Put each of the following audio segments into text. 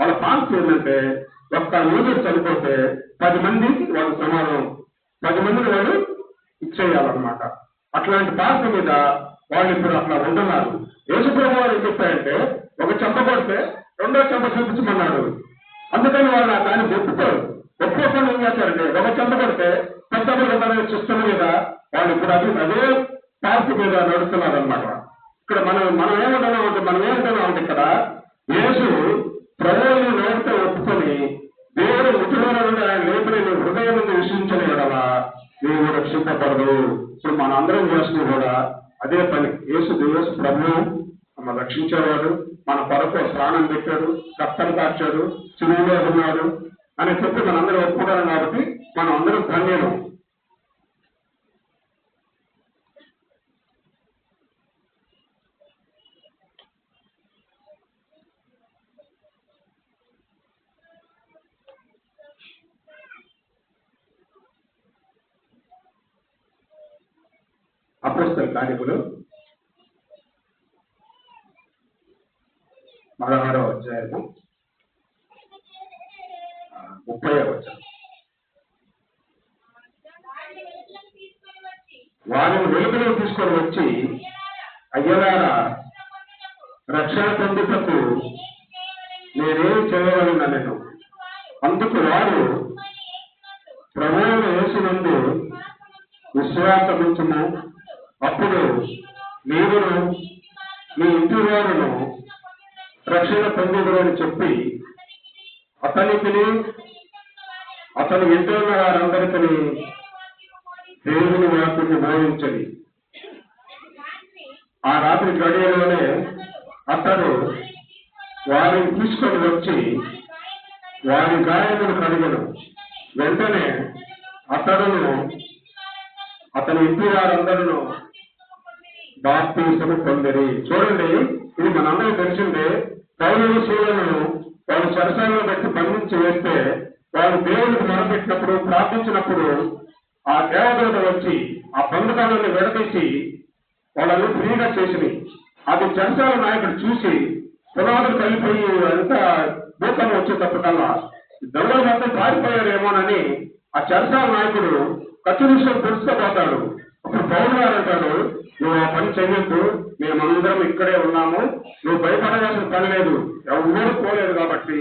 వాళ్ళ పాలసీ ఏంటంటే ఒక్క యూజర్ చనిపోతే పది మందికి వాళ్ళు సమానం. పది మందిని వాళ్ళు ఇచ్చేయాలన్నమాట. అట్లాంటి పాలసీ మీద వాళ్ళు ఇప్పుడు అట్లా ఉంటున్నారు. యేసుప్రభు వారు ఏం చెప్పారంటే ఒక చెంప కొడితే రెండో చెంప చూపించమన్నాడు. అందుకని వాళ్ళు ఆ దాన్ని ఒప్పుకోరు. ఒప్పుకోకుండా ఏం చేస్తారంటే ఒక చెంప కొడితే పెద్ద అనే సిస్టమ్ మీద వాళ్ళు ఇప్పుడు అది అదే పాలసీ మీద నడుస్తున్నారు అనమాట ఇక్కడ మనం మనం ఏమంటున్నాం అంటే మనం ఏమంటున్నాం అంటే ఇక్కడ యేసు ఇప్పుడు మన అందరం చేస్తున్న కూడా అదే పని. యేసు యేసు ప్రభు మన రక్షించేవాడు మన కొరకు స్నానం పెట్టాడు రక్తం కార్చాడు చిరువులో ఉన్నాడు అని చెప్పి మనందరూ ఒప్పుకుంటాం కాబట్టి మనం అందరం ధన్యులం. అపోస్తల కార్యములు పదహారవ అధ్యాయము ముప్పై వచ్చాం వారిని వెలుగులో తీసుకొని వచ్చి అయ్యలారా రక్షణ పొందుటకు నేనేం చేయగలను నేను? అందుకు వారు ప్రభువును వేసినందు విశ్వాసముంచుము. అప్పుడు మీరును మీ ఇంటి వారును రక్షణ పొందుదురని చెప్పి అతనికి అతని ఇంటి వారందరికీ దేవుని వాక్యము బోధించని ఆ రాత్రి గడియలోనే అతడు వారిని తీసుకొని వచ్చి వారి గాయములు కడిగను. వెంటనే అతడును అతని ఇంటి వారందరూ బాప్తీసము పొందిరి. చూడండి ఇది మనందరికీ తెలిసిందే పౌరుల శీలను వాళ్ళు సరసాలను బట్టి బంధించి వేస్తే వాళ్ళు దేవునికి మొరపెట్టినప్పుడు ప్రార్థించినప్పుడు ఆ దేవదేవత వచ్చి ఆ బంధకాలను విడదీసి వాళ్ళను ఫ్రీగా చేసింది అది జనసేన నాయకుడు చూసి పునాదులు కలిపోయి అంతా భూకంపం వచ్చేటప్పుడల్లా దొంగలు మొత్తం పారిపోయారేమోనని ఆ చరసాల నాయకుడు కత్తి విషయం తెలుసుకోపోతాడు ఒక పౌరుడు అంటాడు నువ్వు ఆ పని చెయ్యొద్దు మేమందరం ఇక్కడే ఉన్నాము. నువ్వు భయపడాల్సిన పని లేదు. ఎవరు పోలేదు కాబట్టి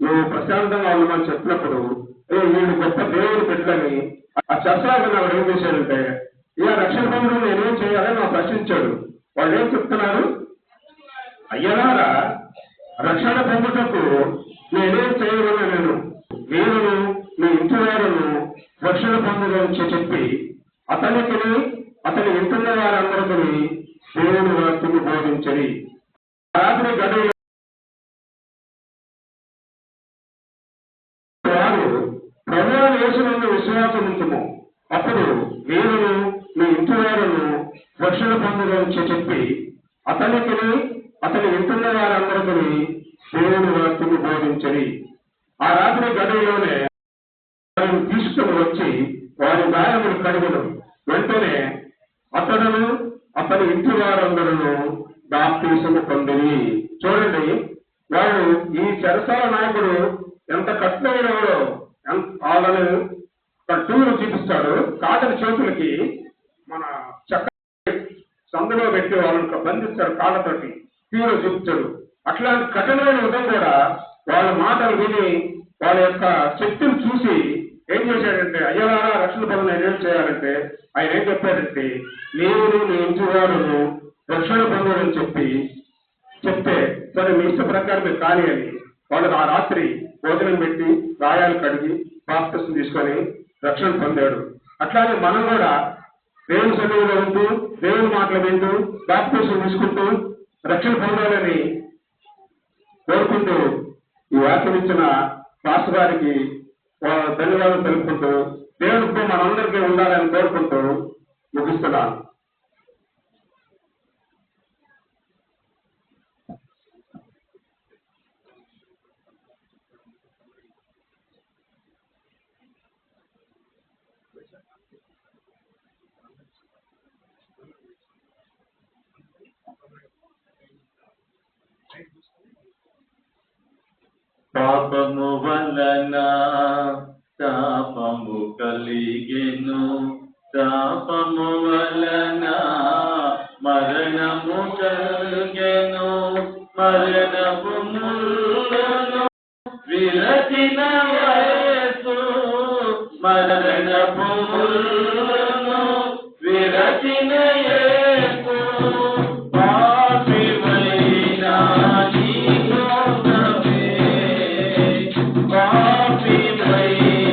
నువ్వు ప్రశాంతంగా ఉండమని చెప్పినప్పుడు ఏ వీడు గొప్ప దేవుని పెట్టని ఆ చర్చలాగా నాకు ఏం చేశాడంటే ఇలా రక్షణ పొందడం నేనేం చేయాలని నాకు ప్రశ్నించాడు. వాళ్ళు ఏం చెప్తున్నారు అయ్యారా రక్షణ పొందుటకు నేనేం చేయగలను నేను వీరును మీ ఇంటి వారును రక్షణ పొందడానికి చెప్పి అతనికి అతని ఇంటున్న వారందరికీ దేవుని వాక్యము బోధించని రాత్రి గడువు వారు ప్రభువు యేసునందు విశ్వాసం ఉంచుము అప్పుడు వీరును మీ ఇంటి వారును రక్షణ పొందడానికి చెప్పి అతనికి అతని ఇంటున్న వారందరికీ దేవుని వాక్యము బోధించని ఆ రాత్రి గడువులోనే వారిని తీసుకుని వచ్చి వారి గాయములు కడుగును. వెంటనే అతడును అతని ఇంటి వారందరూ బాప్తీసము పొందిని చూడండి వాడు ఈ చెరసాల నాయకుడు ఎంత కఠినమైన వాళ్ళను ఎంత- వాళ్ళని చూపిస్తాడు. కాటని చేతులకి మన చక్క సందులో పెట్టి వాళ్ళని బంధిస్తాడు కాళ్ళతోటి. తీరు చూపుతాడు. అట్లాంటి కఠినమైన విధం కూడా వాళ్ళ మాటలు విని వాళ్ళ యొక్క శక్తిని చూసి ఏం చేశాడంటే అయ్యలారా రక్షణ పనులు ఆయన ఏం చేయాలంటే ఆయన ఏం చెప్పాడంటే నేను నీ ఇంటి వారును రక్షణ పొందడని చెప్పి చెప్తే సరే మీ ఇష్ట ప్రకారం మీరు అని వాళ్ళకి ఆ రాత్రి భోజనం పెట్టి గాయాలు కడిగి బాప్తిసం తీసుకొని రక్షణ పొందాడు. అట్లానే మనం కూడా దేవుని సమయంలో ఉంటూ దేవుని మాటలు వింటూ బాప్తిసం తీసుకుంటూ రక్షణ పొందాలని కోరుకుంటూ ఈ వాక్యం ఇచ్చిన పాస్టర్ గారికి వాళ్ళ ధన్యవాదాలు తెలుపుకుంటూ దేవుడితో మనందరికీ ఉండాలని కోరుకుంటూ ముగిస్తున్నాను. పాపము వలన శాపము కలిగెను. శాపము వలన మరణము కలిగెను. మరణము విరచిన بما